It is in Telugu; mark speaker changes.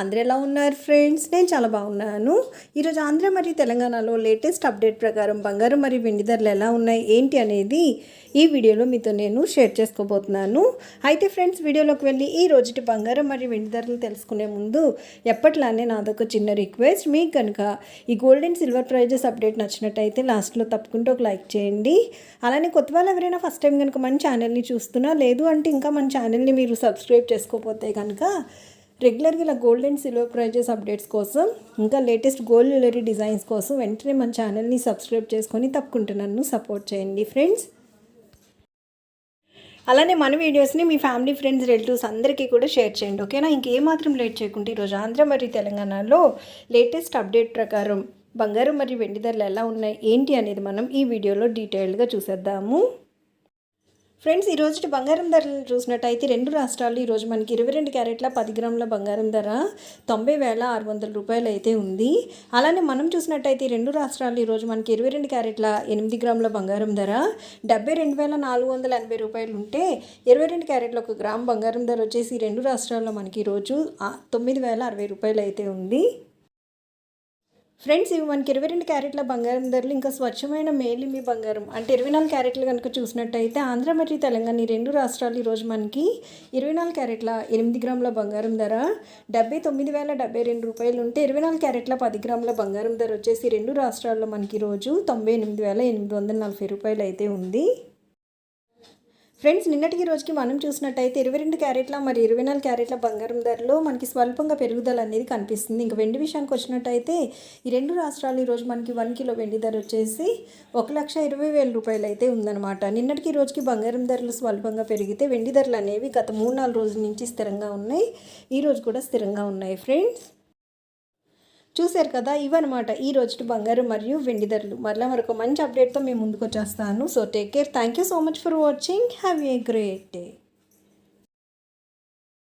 Speaker 1: అందరూ ఎలా ఉన్నారు ఫ్రెండ్స్? నేను చాలా బాగున్నాను. ఈరోజు ఆంధ్ర మరియు తెలంగాణలో లేటెస్ట్ అప్డేట్ ప్రకారం బంగారం మరియు వెండి ధరలు ఎలా ఉన్నాయి ఏంటి అనేది ఈ వీడియోలో మీతో నేను షేర్ చేసుకోబోతున్నాను. అయితే ఫ్రెండ్స్ వీడియోలోకి వెళ్ళి ఈ రోజుటి బంగారం మరియు వెండి ధరలు తెలుసుకునే ముందు ఎప్పట్లానే నాదొక చిన్న రిక్వెస్ట్. మీకు కనుక ఈ gold and silver prizes update నచ్చినట్టయితే లాస్ట్లో తప్పకుండా ఒక లైక్ చేయండి. అలానే కొత్త వాళ్ళు ఎవరైనా ఫస్ట్ టైం కనుక మన ఛానల్ని చూస్తున్నా లేదు అంటే ఇంకా మన ఛానల్ని మీరు సబ్స్క్రైబ్ చేసుకోకపోతే కనుక రెగ్యులర్గా ఇలా gold and silver prizes updates కోసం ఇంకా లేటెస్ట్ గోల్డ్ జ్యువెలరీ డిజైన్స్ కోసం వెంటనే మన ఛానల్ని సబ్స్క్రైబ్ చేసుకొని తప్పకుండా నన్ను సపోర్ట్ చేయండి ఫ్రెండ్స్. అలానే మన వీడియోస్ని మీ ఫ్యామిలీ ఫ్రెండ్స్ రిలేటివ్స్ అందరికీ కూడా షేర్ చేయండి ఓకేనా? ఇంకేమాత్రం లేట్ చేయకుండా ఈరోజు ఆంధ్ర మరియు తెలంగాణలో లేటెస్ట్ అప్డేట్ ప్రకారం బంగారం మరియు వెండి ధరలు ఎలా ఉన్నాయి ఏంటి అనేది మనం ఈ వీడియోలో డీటెయిల్డ్గా చూసేద్దాము. ఫ్రెండ్స్ ఈ రోజు బంగారం ధరలు చూసినట్టయితే రెండు రాష్ట్రాలు ఈరోజు మనకి ఇరవై రెండు క్యారెట్ల పది గ్రాముల బంగారం ధర తొంభై వేల ఆరు వందల రూపాయలు అయితే ఉంది. అలానే మనం చూసినట్టయితే రెండు రాష్ట్రాలు ఈరోజు మనకి ఇరవై రెండు క్యారెట్ల ఎనిమిది గ్రాముల బంగారం ధర డెబ్బై రెండు వేల నాలుగు వందల ఎనభై రూపాయలు ఉంటే ఇరవై రెండు క్యారెట్ల ఒక గ్రామ్ బంగారం ధర వచ్చేసి రెండు రాష్ట్రాల్లో మనకి ఈరోజు తొమ్మిది వేల అరవై రూపాయలు అయితే ఉంది. ఫ్రెండ్స్ ఇవి మనకి ఇరవై రెండు క్యారెట్ల బంగారం ధరలు ఇంకా స్వచ్ఛమైన మేలిమి బంగారం. అంటే ఇరవై నాలుగు క్యారెట్లు కనుక చూసినట్టయితే ఆంధ్ర మరియు తెలంగాణ ఈ రెండు రాష్ట్రాలు ఈరోజు మనకి ఇరవై నాలుగు క్యారెట్ల ఎనిమిది గ్రాముల బంగారం ధర డెబ్బై తొమ్మిది వేల డెబ్బై రెండు రూపాయలు ఉంటే ఇరవై నాలుగు క్యారెట్ల పది గ్రాముల బంగారం ధర వచ్చేసి రెండు రాష్ట్రాల్లో మనకి ఈరోజు తొంభై ఎనిమిది వేల ఎనిమిది వందల నలభై రూపాయలు అయితే ఉంది. ఫ్రెండ్స్ నిన్నటికి రోజుకి మనం చూసినట్టయితే ఇరవై రెండు క్యారెట్ల మరి ఇరవై నాలుగు క్యారెట్ల బంగారం ధరలో మనకి స్వల్పంగా పెరుగుదల అనేది కనిపిస్తుంది. ఇంకా వెండి విషయానికి వచ్చినట్టయితే ఈ రెండు రాష్ట్రాలు ఈరోజు మనకి వన్ కిలో వెండి ధర వచ్చేసి ఒక లక్ష ఇరవై వేల రూపాయలు అయితే ఉందన్నమాట. నిన్నటికి రోజుకి బంగారం ధరలు స్వల్పంగా పెరిగితే వెండి ధరలు అనేవి గత మూడు నాలుగు రోజుల నుంచి స్థిరంగా ఉన్నాయి. ఈ రోజు కూడా స్థిరంగా ఉన్నాయి ఫ్రెండ్స్. చూశారు కదా ఇవన్నమాట. ఈ రోజు బంగారు మరియు వెండి ధరలు. మరలా మరొక మంచి అప్డేట్తో మేము ముందుకు వచ్చేస్తాను so take care thank you so much for watching have a great day